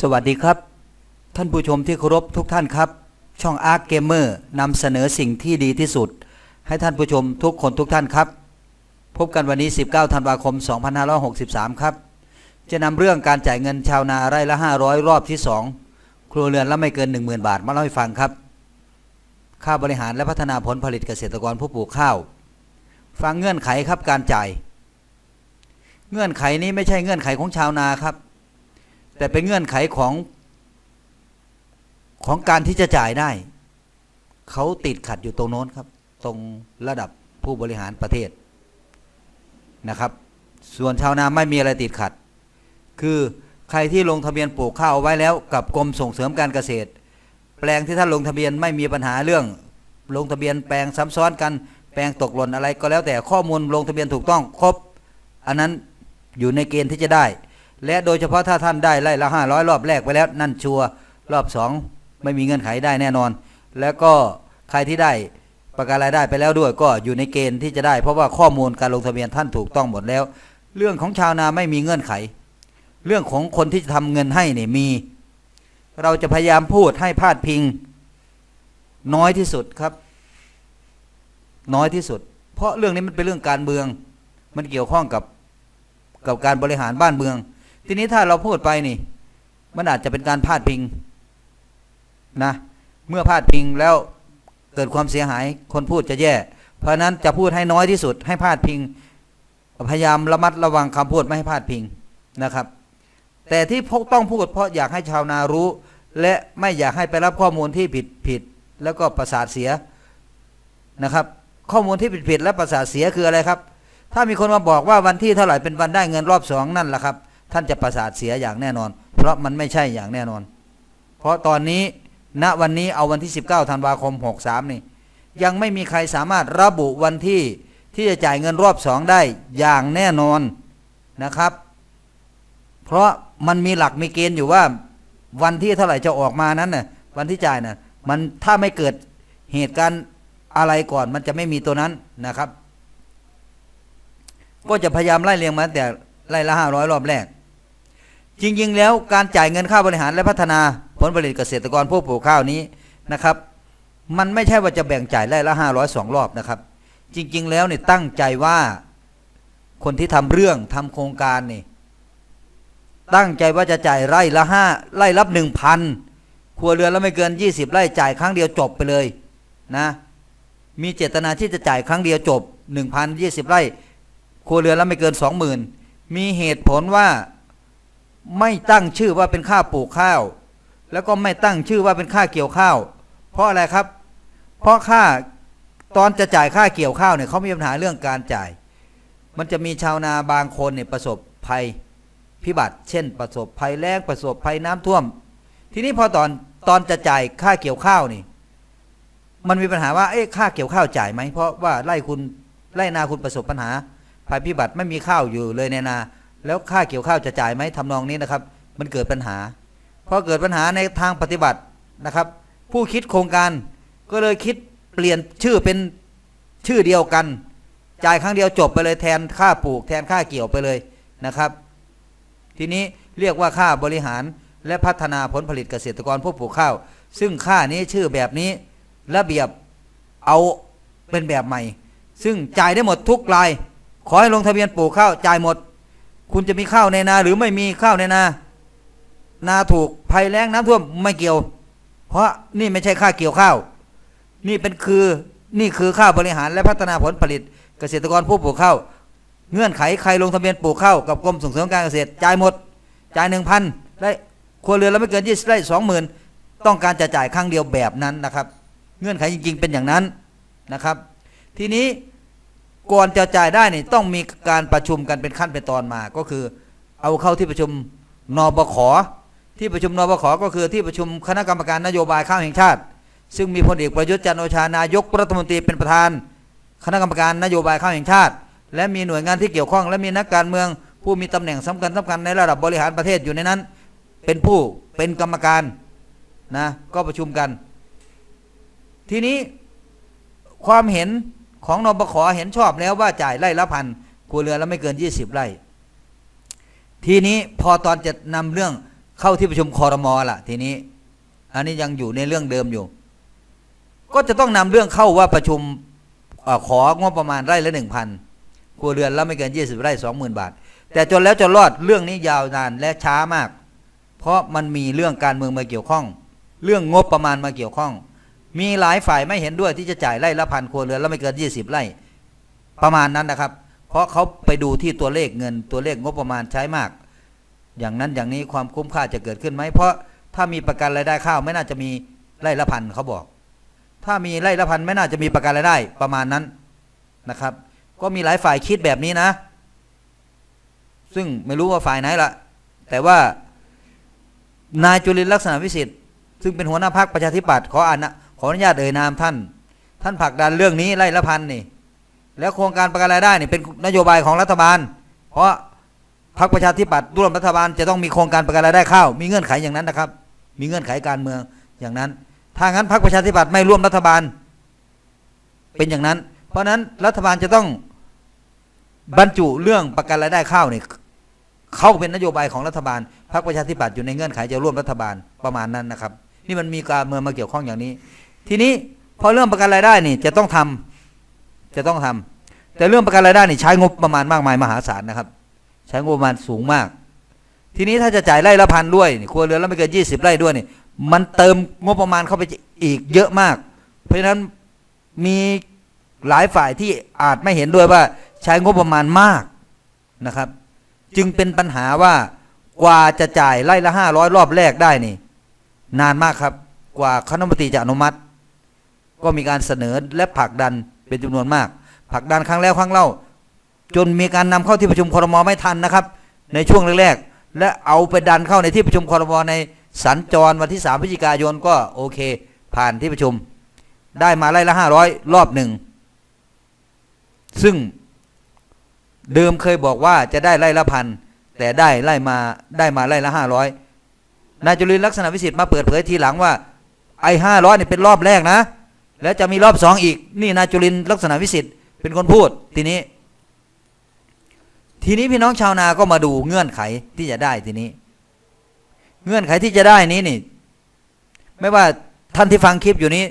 สวัสดีครับ ท่านผู้ชมที่เคารพทุกท่านครับ ช่องอาร์เกมเมอร์นำเสนอสิ่งที่ดีที่สุด ให้ท่านผู้ชมทุกคนทุกท่านครับ พบกันวันนี้ 19 ธันวาคม 2563 ครับ จะนำเรื่องการจ่ายเงินชาวนาไร่ละ 500 รอบที่ 2 ครัวเรือนละไม่เกิน 10,000 บาท มาเล่าให้ฟังครับ ค่าบริหารและพัฒนาผลผลิตเกษตรกรผู้ปลูกข้าว ฟังเงื่อนไขครับการจ่าย เงื่อนไขนี้ไม่ใช่เงื่อนไขของชาวนาครับ แต่เป็นเงื่อนไขของของการที่จะจ่ายได้ เขาติดขัดอยู่ตรงโน้นครับ ตรงระดับผู้บริหารประเทศนะครับ ส่วนชาวนาไม่มีอะไรติดขัด คือใครที่ลงทะเบียนปลูกข้าวเอาไว้แล้วกับกรมส่งเสริมการเกษตร แปลงที่ท่านลงทะเบียนไม่มีปัญหาเรื่อง ลงทะเบียนแปลงซ้ำซ้อนกันแปลงตกหล่นอะไรก็แล้วแต่ข้อมูลลงทะเบียนถูกต้องครบ อันนั้นอยู่ในเกณฑ์ที่จะได้ และโดยเฉพาะถ้าท่านได้ไล่ละห้าร้อยรอบแรกไปแล้วนั่นชัวร์รอบสองไม่มีเงื่อนไขได้แน่นอน แล้วก็ใครที่ได้ประกันรายได้ไปแล้วด้วย ก็อยู่ในเกณฑ์ที่จะได้ เพราะว่าข้อมูลการลงทะเบียนท่านถูกต้องหมดแล้ว เรื่องของชาวนาไม่มีเงื่อนไข เรื่องของคนที่จะทำเงินให้เนี่ยมี เราจะพยายามพูดให้พาดพิง น้อยที่สุดครับ น้อยที่สุด เพราะเรื่องนี้มันเป็นเรื่องการเมือง มันเกี่ยวข้องกับกับการบริหารบ้านเมือง ทีนี้ถ้าเราพูดไปนี่ มันอาจจะเป็นการพาดพิงนะ เมื่อพาดพิงแล้วเกิดความเสียหายคนพูดจะแย่ เพราะนั้นจะพูดให้น้อยที่สุด ให้พาดพิง พยายามระมัดระวังคำพูดไม่ให้พาดพิงนะครับ แต่ที่พกต้องพูดเพราะอยากให้ชาวนารู้ และไม่อยากให้ไปรับข้อมูลที่ผิดผิดแล้วก็ประสาทเสียนะครับ ข้อมูลที่ผิดผิดและประสาทเสียคืออะไรครับ ถ้ามีคนมาบอกว่าวันที่เท่าไหร่เป็นวันได้เงินรอบสองนั่นแหละครับ ท่านจะประสาทเสียอย่างแน่นอน เพราะมันไม่ใช่อย่างแน่นอน เพราะตอนนี้ณวันนี้เอาวันที่ 19ธันวาคม 63 นี่ ยังไม่มีใครสามารถระบุวันที่ที่จะจ่ายเงินรอบสองได้อย่างแน่นอนนะครับ เพราะมันมีหลักมีเกณฑ์อยู่ว่า วันที่เท่าไหร่จะออกมานั้นน่ะวันที่จ่ายน่ะมันถ้าไม่เกิดเหตุการณ์อะไรก่อนมันจะไม่มีตัวนั้นนะครับ ก็จะพยายามไล่เรียงมาแต่ไล่ละห้าร้อยรอบแรก จริงๆ แล้วการจ่ายเงินค่าบริหารและพัฒนาผลผลิตเกษตรกรผู้ปลูกข้าวนี้นะครับ มันไม่ใช่ว่าจะแบ่งจ่ายไล่ละห้าร้อยสองรอบนะครับ จริง ๆ แล้วเนี่ยตั้งใจว่าคนที่ทำเรื่องทำโครงการนี่ตั้งใจว่าจะจ่ายไร่ละห้าไร่รับหนึ่งพันครัวเรือนละไม่เกินยี่สิบไร่จ่ายครั้งเดียวจบไปเลยนะมีเจตนาที่จะจ่ายครั้งเดียวจบหนึ่งพันยี่สิบไร่ ครัวเรือนละไม่เกินสองหมื่นมีเหตุผลว่า ไม่ตั้งชื่อว่าเป็นค่าปลูกข้าว แล้วก็ไม่ตั้งชื่อว่าเป็นค่าเกี่ยวข้าว เพราะอะไรครับ เพราะค่าตอนจะจ่ายค่าเกี่ยวข้าวเนี่ยเขามีปัญหาเรื่องการจ่าย มันจะมีชาวนาบางคนเนี่ยประสบภัยพิบัติ เช่น ประสบภัยแล้งประสบภัยน้ำท่วม ทีนี้พอตอนตอนจะจ่ายค่าเกี่ยวข้าวนี่ มันมีปัญหาว่าเอ๊ะค่าเกี่ยวข้าวจ่ายไหมเพราะว่าไร่คุณไร่นาคุณประสบปัญหาภัยพิบัติไม่มีข้าวอยู่เลยในนา แล้วค่าเกี่ยวข้าวจะจ่ายไหมทำนองนี้นะครับ มันเกิดปัญหาพอเกิดปัญหาในทางปฏิบัตินะครับ ผู้คิดโครงการก็เลยคิดเปลี่ยนชื่อเป็นชื่อเดียวกัน จ่ายครั้งเดียวจบไปเลยแทนค่าปลูก แทนค่าเกี่ยวไปเลยนะครับ ทีนี้เรียกว่าค่าบริหารและพัฒนาผลผลิตเกษตรกรผู้ปลูกข้าว ซึ่งค่านี้ชื่อแบบนี้ระเบียบเอาเป็นแบบใหม่ ซึ่งจ่ายได้หมดทุกราย ขอให้ลงทะเบียนปลูกข้าวจ่ายหมด คุณจะมีข้าวในนา หรือไม่มีข้าวในนา นาถูกภัยแล้งน้ำท่วมไม่เกี่ยว เพราะนี่ไม่ใช่ค่าเกี่ยวข้าว นี่เป็นคือนี่คือค่าบริหารและพัฒนาผลผลิต เกษตรกรผู้ปลูกข้าวเงื่อนไขใครลงทะเบียนปลูกข้าวกับกรมส่งเสริมการเกษตรจ่ายหมดจ่ายหนึ่งพันได้ครัวเรือนละไม่เกินยี่สิบได้สองหมื่นต้องการจะจ่ายครั้งเดียวแบบนั้นนะครับ เงื่อนไขจริง ๆ เป็นอย่างนั้นนะครับ ทีนี้ ก่อนจะจ่ายได้นี่ต้องมีการประชุมกันเป็นขั้นเป็นตอนมา ก็คือเอาเข้าที่ประชุมนบขที่ประชุมนบขก็คือที่ประชุมคณะกรรมการนโยบายข้าวแห่งชาติ ซึ่งมีพลเอกประยุทธ์จันโอชานายกรัฐมนตรีเป็นประธาน คณะกรรมการนโยบายข้าวแห่งชาติ และมีหน่วยงานที่เกี่ยวข้อง และมีนักการเมือง ผู้มีตำแหน่งสำคัญสำคัญในระดับบริหารประเทศอยู่ในนั้น เป็นผู้เป็นกรรมการนะก็ประชุมกัน ทีนี้ความเห็น ของนบขเห็นชอบแล้วว่าจ่ายไร่ละพันครัวเรือนและไม่เกิน 20 ไร่ ทีนี้พอตอนจะนำเรื่องเข้าที่ประชุมคอรมอล่ะ ทีนี้ อันนี้ยังอยู่ในเรื่องเดิมอยู่ ก็จะต้องนำเรื่องเข้าว่าประชุมอของบประมาณไร่ละหนึ่งพันครัวเรือนและไม่เกินยี่สิบไร่สองหมื่นบาท แต่จนแล้วจนรอดเรื่องนี้ยาวนานและช้ามาก เพราะมันมีเรื่องการเมืองมาเกี่ยวข้อง เรื่องงบประมาณมาเกี่ยวข้อง มีหลายฝ่ายไม่เห็นด้วยที่จะจ่ายไร่ละพันครัวเรือนละไม่เกินยี่สิบไร่ ประมาณนั้นนะครับ เพราะเขาไปดูที่ตัวเลขเงินตัวเลขงบประมาณใช้มาก อย่างนั้นอย่างนี้ความคุ้มค่าจะเกิดขึ้นไหมเพราะถ้ามีประกันรายได้ข้าวไม่น่าจะมีไร่ละพันเขาบอก ถ้ามีไร่ละพันไม่น่าจะมีประกันรายได้ประมาณนั้นนะครับ ก็มีหลายฝ่ายคิดแบบนี้นะ ซึ่งไม่รู้ว่าฝ่ายไหนละแต่ว่านายจุลินลักษณะวิสิทธิ์ซึ่งเป็นหัวหน้าพรรคประชาธิปัตย์ขออานะ ออนุญาตเอ่ยนามท่าน ท่านผลักดันเรื่องนี้ไร่ละพันนี่ แล้วโครงการประกันรายได้นี่เป็นนโยบายของรัฐบาล เพราะพรรคประชาธิปัตย์ร่วมรัฐบาลจะต้องมีโครงการประกันรายได้ข้าวมีเงื่อนไขอย่างนั้นนะครับ มีเงื่อนไขการเมืองอย่างนั้น ถ้างั้นพรรคประชาธิปัตย์ไม่ร่วมรัฐบาล เป็นอย่างนั้น เพราะฉะนั้นรัฐบาลจะต้องบรรจุเรื่องประกันรายได้ข้าวนี่เข้าเป็นนโยบายของรัฐบาลพรรคประชาธิปัตย์อยู่ในเงื่อนไขจะร่วมรัฐบาลประมาณนั้นนะครับ นี่มันมีการเมืองมาเกี่ยวข้องอย่างนี้ ทีนี้พอเรื่องประกันรายได้นี่จะต้องทำจะต้องทำแต่เรื่องประกันรายได้นี่ใช้งบประมาณมากมายมหาศาลนะครับ ใช้งบประมาณสูงมาก ทีนี้ถ้าจะจ่ายไร่ละพันด้วยนี่ครัวเรือนละไม่เกินยี่สิบไร่ด้วยนี่มันเติมงบประมาณเข้าไปอีกเยอะมาก เพราะฉะนั้นมีหลายฝ่ายที่อาจไม่เห็นด้วยว่าใช้งบประมาณมากนะครับ จึงเป็นปัญหาว่ากว่าจะจ่ายไร่ละห้าร้อยรอบแรกได้นี่ นานมากครับ กว่าคณะมนตรีจะอนุมัติ ก็มีการเสนอและผลักดันเป็นจำนวนมากผลักดันครั้งแล้วครั้งเล่า จนมีการนำเข้าที่ประชุมครมไม่ทันนะครับ ในช่วงแรกๆและเอาไปดันเข้าในที่ประชุมครมในสัญจรวันที่3พฤศจิกายนก็โอเค ผ่านที่ประชุม ได้มาไล่ละ500รอบหนึ่งซึ่งเดิมเคยบอกว่าจะได้ไล่ละพันแต่ได้ไล่มาได้มาไล่ละ500นายจุลินลักษณะวิสิทธิ์มาเปิดเผยทีหลังว่าไอ้500นี่เป็นรอบแรกนะ แล้วจะมีรอบสองอีก นี่นายจุลินลักษณะวิสิทธิ์เป็นคนพูดทีนี้ ทีนี้พี่น้องชาวนาก็มาดูเงื่อนไขที่จะได้ทีนี้ เงื่อนไขที่จะได้นี้นี่ ไม่ว่าท่านที่ฟังคลิปอยู่นี้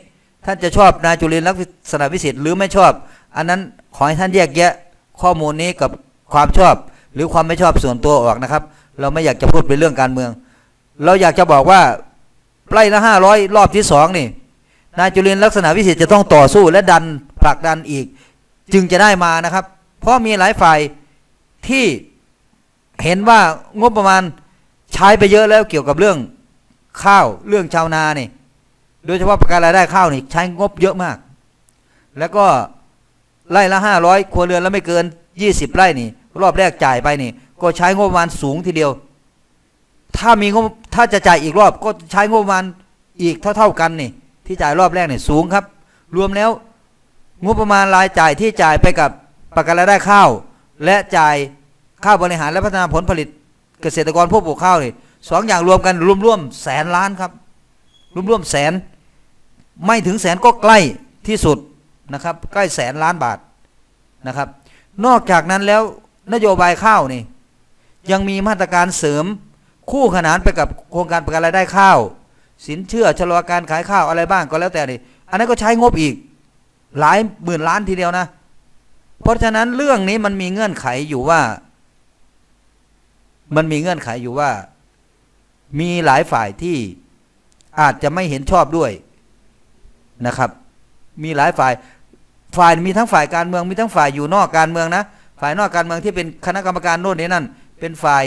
ท่านจะชอบนายจุลินลักษณะวิสิทธิ์หรือไม่ชอบ อันนั้นขอให้ท่านแยกแยะข้อมูลนี้กับความชอบ หรือความไม่ชอบส่วนตัวออกนะครับ เราไม่อยากจะพูดเป็นเรื่องการเมือง เราอยากจะบอกว่าไล่ละห้าร้อยรอบที่สองนี่ นายจุลินลักษณะวิสิทธิ์จะต้องต่อสู้และดันผลักดันอีก จึงจะได้มานะครับ เพราะมีหลายฝ่ายที่เห็นว่างบประมาณใช้ไปเยอะแล้วเกี่ยวกับเรื่องข้าวเรื่องชาวนานี่โดยเฉพาะประกันรายได้ข้าวนี่ใช้งบเยอะมาก แล้วก็ไร่ละห้าร้อยครัวเรือนแล้วไม่เกินยี่สิบไร่นี่ รอบแรกจ่ายไปนี่ ก็ใช้งบประมาณสูงทีเดียว ถ้ามีงบถ้าจะจ่ายอีกรอบก็ใช้งบประมาณอีกเท่า ๆกันนี่ ที่จ่ายรอบแรกเนี่ยสูงครับ รวมแล้วงบประมาณรายจ่ายที่จ่ายไปกับประกันรายได้ข้าว และจ่ายค่าบริหารและพัฒนาผลผลิตเกษตรกรผู้ปลูกข้าวนี่สองอย่างรวมกันรวมๆแสนล้านครับรวมๆแสน ไม่ถึงแสนก็ใกล้ที่สุดนะครับ ใกล้แสนล้านบาทนะครับ นอกจากนั้นแล้วนโยบายข้าวนี่ยังมีมาตรการเสริมคู่ขนานไปกับโครงการประกันรายได้ข้าว สินเชื่อชะลอการขายข้าวอะไรบ้างก็แล้วแต่นี่อันนั้นก็ใช้งบอีก หลายหมื่นล้านทีเดียวนะ เพราะฉะนั้นเรื่องนี้มันมีเงื่อนไขอยู่ว่า มันมีเงื่อนไขอยู่ว่า มีหลายฝ่ายที่อาจจะไม่เห็นชอบด้วยนะครับ มีหลายฝ่ายฝ่ายมีทั้งฝ่ายการเมืองมีทั้งฝ่ายอยู่นอกการเมืองนะ ฝ่ายนอกการเมืองที่เป็นคณะกรรมการโน่นนี่นั่น เป็นฝ่าย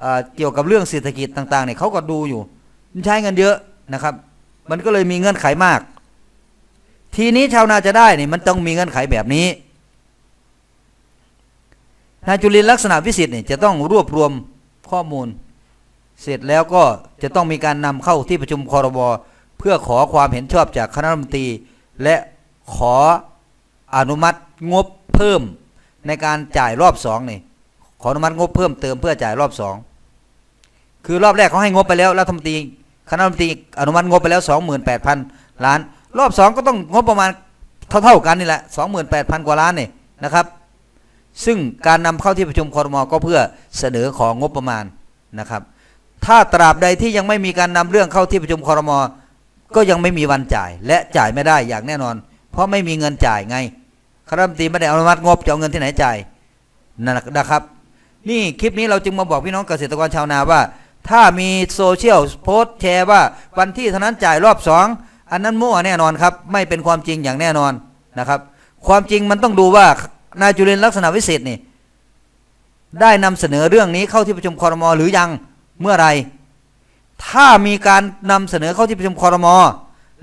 เอ่อเกี่ยวกับเรื่องเศรษฐกิจต่างๆเนี่ยเขาก็ดูอยู่ใช้เงินเยอะ นะครับ มันก็เลยมีเงื่อนไขมาก ทีนี้ชาวนาจะได้นี่มันต้องมีเงื่อนไขแบบนี้นายจุลินลักษณะวิสิทธิ์เนี่ยจะต้องรวบรวมข้อมูล เสร็จแล้วก็จะต้องมีการนำเข้าที่ประชุมคอรบเพื่อขอความเห็นชอบจากคณะรัฐมนตรี และขออนุมัติงบเพิ่มในการจ่ายรอบสองนี่ขออนุมัติงบเพิ่มเติมเพื่อจ่ายรอบสองคือรอบแรกเขาให้งบไปแล้วรัฐมนตรี คณะรัฐมนตรีอนุมัติงบไปแล้วสองหมื่นแปดพันล้าน รอบสองก็ต้องงบประมาณเท่าๆกันนี่แหละสองหมื่นแปดพันกว่าล้านนี่นะครับ ซึ่งการนำเข้าที่ประชุมคอรมอก็เพื่อเสนอของงบประมาณนะครับ ถ้าตราบใดที่ยังไม่มีการนำเรื่องเข้าที่ประชุมคอรมอก็ยังไม่มีวันจ่าย และจ่ายไม่ได้อย่างแน่นอน เพราะไม่มีเงินจ่ายไงคณะรัฐมนตรีไม่ได้อนุมัติงบจะเอาเงินที่ไหนจ่ายนั่นนะครับ นี่คลิปนี้เราจึงมาบอกพี่น้องเกษตรกรชาวนาว่า ถ้ามีโซเชียลโพสต์แชร์ว่าวันที่เท่านั้นจ่ายรอบสองอันนั้นมั่วแน่นอนครับ ไม่เป็นความจริงอย่างแน่นอนนะครับ ความจริงมันต้องดูว่านายจุลินลักษณะวิสิทธิ์นี่ได้นำเสนอเรื่องนี้เข้าที่ประชุมคอรมอหรือยังเมื่อไรถ้ามีการนำเสนอเข้าที่ประชุมคอรมอ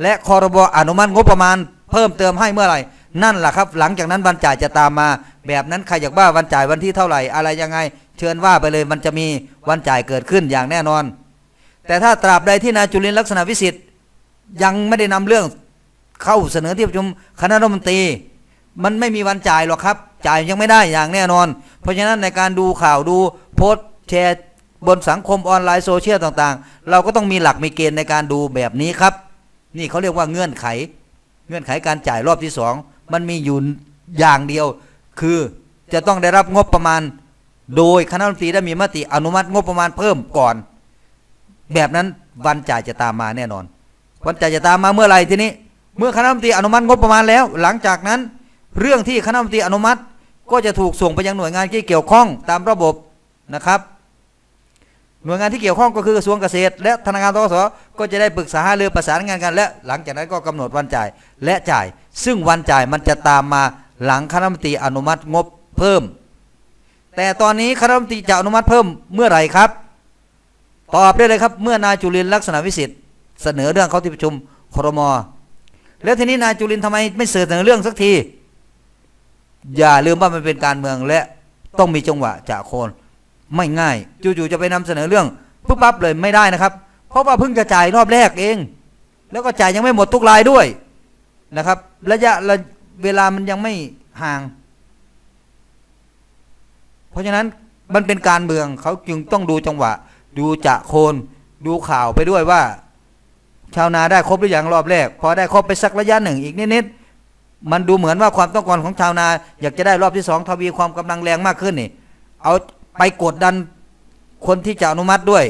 และคอรมออนุมัติงบประมาณ เพิ่มเติมให้เมื่อไหร่นั่นแหละครับ หลังจากนั้นวันจ่ายจะตามมา แบบนั้นใครอยากว่าวันจ่ายวันที่เท่าไหร่อะไรยังไง เชิญว่าไปเลยมันจะมีวันจ่ายเกิดขึ้นอย่างแน่นอน แต่ถ้าตราบใดที่นายจุลินลักษณะวิสิทธิ์ยังไม่ได้นำเรื่องเข้าเสนอที่ประชุมคณะรัฐมนตรี มันไม่มีวันจ่ายหรอกครับ จ่ายยังไม่ได้อย่างแน่นอน เพราะฉะนั้นในการดูข่าวดูโพสต์แชร์บนสังคมออนไลน์โซเชียลต่างๆ เราก็ต้องมีหลักมีเกณฑ์ในการดูแบบนี้ครับ นี่เขาเรียกว่าเงื่อนไข เงื่อนไขการจ่ายรอบที่สองมันมีอยู่อย่างเดียว คือจะต้องได้รับงบประมาณ โดยคณะรัฐมนตรีได้มีมติอนุมัติงบประมาณเพิ่มก่อน แบบนั้นวันจ่ายจะตามมาแน่นอน วันจ่ายจะตามมาเมื่อไหร่ทีนี้ เมื่อคณะรัฐมนตรีอนุมัติงบประมาณแล้ว หลังจากนั้น เรื่องที่คณะรัฐมนตรีอนุมัติก็จะถูกส่งไปยังหน่วยงานที่เกี่ยวข้องตามระบบนะครับ หน่วยงานที่เกี่ยวข้องก็คือกระทรวงเกษตร และธนาคารทกสก็จะได้ปรึกษาหารือประสานงานกัน และหลังจากนั้นก็กำหนดวันจ่ายและจ่าย ซึ่งวันจ่ายมันจะตามมาหลังคณะรัฐมนตรีอนุมัติงบเพิ่ม แต่ตอนนี้คณะรัฐมนตรีจะอนุมัติเพิ่มเมื่อไหร่ครับ ตอบได้เลยครับ เมื่อนายจุลินลักษณะวิสิทธิ์เสนอเรื่องเข้าที่ประชุมครมแล้วทีนี้นายจุลินทร์ทำไมไม่เสนอเรื่องสักที อย่าลืมว่ามันเป็นการเมืองและต้องมีจังหวะจากโคน ไม่ง่ายจู่ๆจะไปนำเสนอเรื่องปุ๊บปั๊บเลยไม่ได้นะครับ เพราะว่าเพิ่งจะจ่ายรอบแรกเอง แล้วก็จ่ายยังไม่หมดทุกรายด้วยนะครับ ระยะะเวลามันยังไม่ห่าง เพราะฉะนั้นมันเป็นการเมืองเขาจึงต้องดูจังหวะ ดูจะโคนดูข่าวไปด้วยว่า ชาวนาได้ครบหรือยังรอบแรก พอได้ครบไปสักระยะหนึ่งอีกนิดๆมันดูเหมือนว่าความต้องการของชาวนา อยากจะได้รอบที่สองทวีความกำลังแรงมากขึ้นนี่ เอาไปกดดันคนที่จะอนุมัติด้วย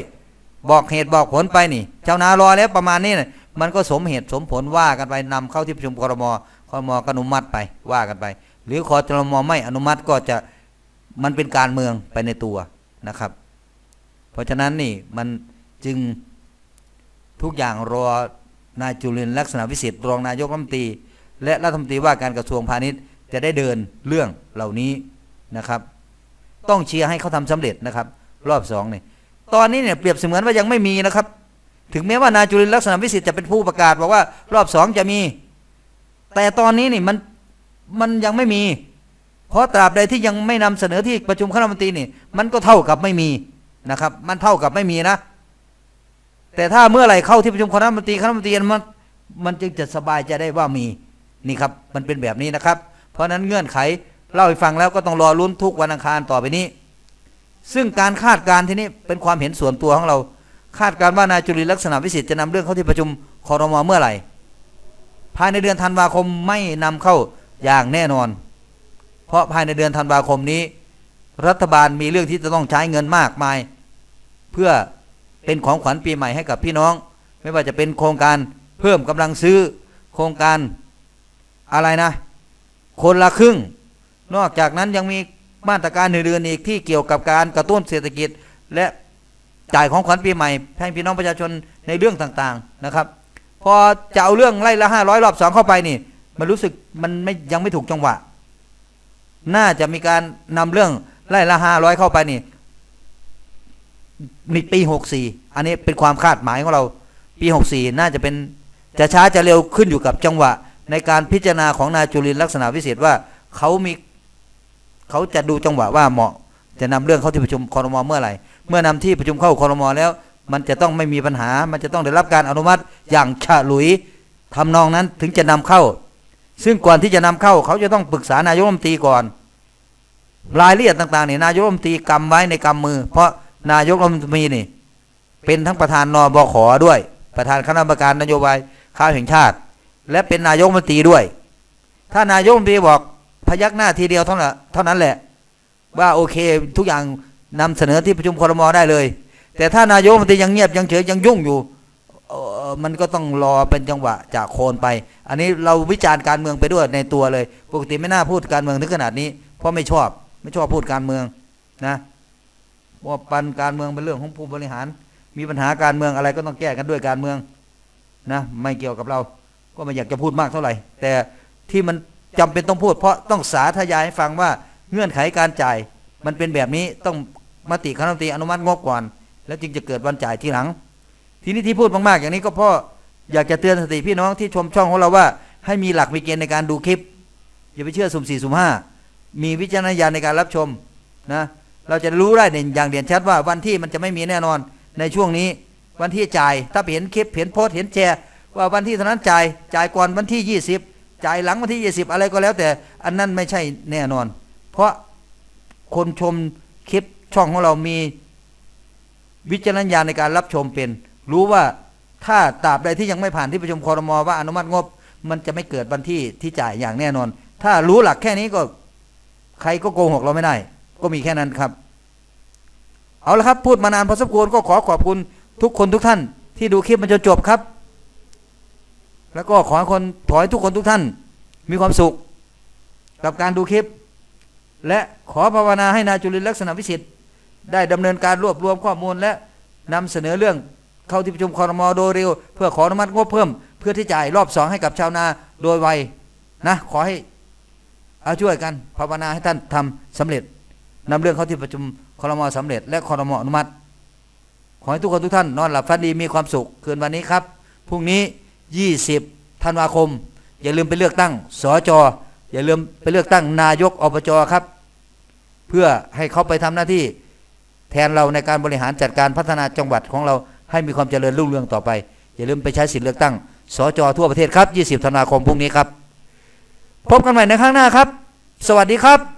บอกเหตุบอกผลไปนี่ ชาวนารอแล้วประมาณนี้นะมันก็สมเหตุสมผลว่ากันไปนำเข้าที่ประชุมครมครมก็อนุมัติไปว่ากันไป หรือคอรมไม่อนุมัติก็จะ มันเป็นการเมืองไปในตัวนะครับ เพราะฉะนั้นนี่มันจึงทุกอย่างรอนายจุลินลักษณะวิสิทธิ์รองนายกรัฐมนตรี และรัฐมนตรีว่าการกระทรวงพาณิชย์ จะได้เดินเรื่องเหล่านี้นะครับ ต้องเชียร์ให้เขาทำสำเร็จนะครับ รอบสองนี่ตอนนี้เนี่ยเปรียบเสมือนว่ายังไม่มีนะครับ ถึงแม้ว่านายจุลินลักษณะวิสิทธิ์จะเป็นผู้ประกาศบอกว่ารอบสองจะมี แต่ตอนนี้นี่มันมันยังไม่มี เพราะตราบใดที่ยังไม่นำเสนอที่ประชุมคณะมนตรีนี่มันก็เท่ากับไม่มีนะครับ มันเท่ากับไม่มีนะ แต่ถ้าเมื่อไหร่เข้าที่ประชุมคณะมนตรีคณะมนตรีมันมันจึงจะสบายใจได้ว่ามีนี่ครับ มันเป็นแบบนี้นะครับ เพราะฉะนั้นเงื่อนไขเล่าให้ฟังแล้วก็ต้องรอลุ้นทุกวันอังคารต่อไปนี้ ซึ่งการคาดการณ์ที่นี้เป็นความเห็นส่วนตัวของเรา คาดการณ์ว่านายจุลินลักษณะวิสิทธิ์จะนำเรื่องเข้าที่ประชุมคอรมอเมื่อไหร่ ภายในเดือนธันวาคมไม่นำเข้าอย่างแน่นอน เพราะภายในเดือนธันวาคมนี้ รัฐบาลมีเรื่องที่จะต้องใช้เงินมากมาย เพื่อเป็นของขวัญปีใหม่ให้กับพี่น้อง ไม่ว่าจะเป็นโครงการเพิ่มกำลังซื้อโครงการอะไรนะ คนละครึ่ง นอกจากนั้นยังมีมาตรการอื่นๆอีกที่เกี่ยวกับการกระตุ้นเศรษฐกิจและจ่ายของขวัญปีใหม่ให้พี่น้องประชาชนในเรื่องต่างๆนะครับ พอจะเอาเรื่องไล่ละห้าร้อยรอบสองเข้าไปนี่ มันรู้สึกมันไม่ยังไม่ถูกจังหวะ น่าจะมีการนำเรื่องไล่ละห้าร้อยเข้าไปนี่ในปีหกสี่อันนี้เป็นความคาดหมายของเราปีหกสี่น่าจะเป็นจะช้าจะเร็วขึ้นอยู่กับจังหวะ ในการพิจารณาของนายจุลินลักษณะวิเศษว่าเขามีเขาจะดูจังหวะว่าเหมาะ จะนำเรื่องเข้าที่ประชุมคอรมอเมื่อไหร่ เมื่อนำที่ประชุมเข้าคอรมอแล้ว มันจะต้องไม่มีปัญหา มันจะต้องได้รับการอนุมัติอย่างฉลุยทำนองนั้นถึงจะนำเข้า ซึ่งก่อนที่จะนำเข้าเขาจะต้องปรึกษานายกรัฐมนตรีก่อน รายละเอียดต่างๆนี่นายกรัฐมนตรีกำไว้ในกำมือ เพราะนายกรัฐมนตรีนี่ เป็นทั้งประธานนบขด้วย ประธานคณะกรรมการนโยบายข้าวแห่งชาติ และเป็นนายกรัฐมนตรีด้วย ถ้านายกรัฐมนตรีบอกพยักหน้าทีเดียวเท่านั้นเท่านั้นแหละ ว่าโอเคทุกอย่างนำเสนอที่ประชุมครมได้เลย แต่ถ้านายกรัฐมนตรียังเงียบยังเฉยยังยุ่งอยู่ มันก็ต้องรอเป็นจังหวะจากโคนไป อันนี้เราวิจารณ์การเมืองไปด้วยในตัวเลย ปกติไม่น่าพูดการเมืองถึงขนาดนี้ เพราะไม่ชอบไม่ชอบพูดการเมืองนะว่าปันการเมืองเป็นเรื่องของผู้บริหาร มีปัญหาการเมืองอะไรก็ต้องแก้กันด้วยการเมืองนะไม่เกี่ยวกับเราก็ไม่อยากจะพูดมากเท่าไหร่ แต่ที่มันจำเป็นต้องพูด เพราะต้องสาธยายให้ฟังว่าเงื่อนไขการจ่ายมันเป็นแบบนี้ต้องมติคณะรัฐมนตรีอนุมัติงบก่อน แล้วจึงจะเกิดวันจ่ายทีหลัง ทีนี้ที่พูดมากๆอย่างนี้ก็เพราะอยากจะเตือนสติพี่น้องที่ชมช่องของเราว่า ให้มีหลักมีเกณฑ์ในการดูคลิป อย่าไปเชื่อสุ่มสี่สุ่มห้ามีวิจารณญาณในการรับชมนะเราจะรู้ได้เด่นอย่างเด่นชัดว่าวันที่มันจะไม่มีแน่นอนในช่วงนี้วันที่จ่าย ถ้าเห็นคลิปเห็นโพสเห็นแชร์ว่าวันที่เท่านั้นจ่ายจ่ายก่อนวันที่ 20 จ่ายหลังวันที่ 20 อะไรก็แล้ว แต่อันนั้นไม่ใช่แน่นอน เพราะคนชมคลิปช่องของเรามีวิจารณญาณในการรับชมเป็น รู้ว่าถ้าตราบใดที่ยังไม่ผ่านที่ประชุมคอรมอว่าอนุมัติงบ มันจะไม่เกิดวันที่ที่จ่ายอย่างแน่นอน ถ้ารู้หลักแค่นี้ก็ใครก็โกหกเราไม่ได้ ก็มีแค่นั้นครับ เอาละครับพูดมานานพอสมควรก็ขอขอบคุณทุกคนทุกท่าน ที่ดูคลิปมันจนจบครับ แล้วก็ขอให้คนขอให้ทุกคนทุกท่าน มีความสุข กับการดูคลิป และขอภาวนาให้นายจุลินลักษณะวิสิทธิ์ได้ดำเนินการรวบรวมข้อมูลและนำเสนอเรื่อง เข้าที่ประชุมคอรมอโดยเร็ว เพื่อขออนุมัติงบเพิ่ม เพื่อที่จ่ายรอบสองให้กับชาวนาโดยไวนะขอให้เอาช่วยกันภาวนาให้ท่านทำสำเร็จนำเรื่องเข้าที่ประชุมคอรมอสำเร็จ และคอรมออนุมัติ ขอให้ทุกคนทุกท่านนอนหลับฝันดีมีความสุขคืนวันนี้ครับพรุ่งนี้ 20ธันวาคม อย่าลืมไปเลือกตั้งสจอย่าลืมไปเลือกตั้งนายกอบจครับ เพื่อให้เขาไปทำหน้าที่แทนเราในการบริหารจัดการพัฒนาจังหวัดของเรา ให้มีความเจริญรุ่งเรืองต่อไป อย่าลืมไปใช้สิทธิเลือกตั้งสจทั่วประเทศครับ 20 ธันวาคมพรุ่งนี้ครับ พบกันใหม่ในครั้งหน้าครับ สวัสดีครับ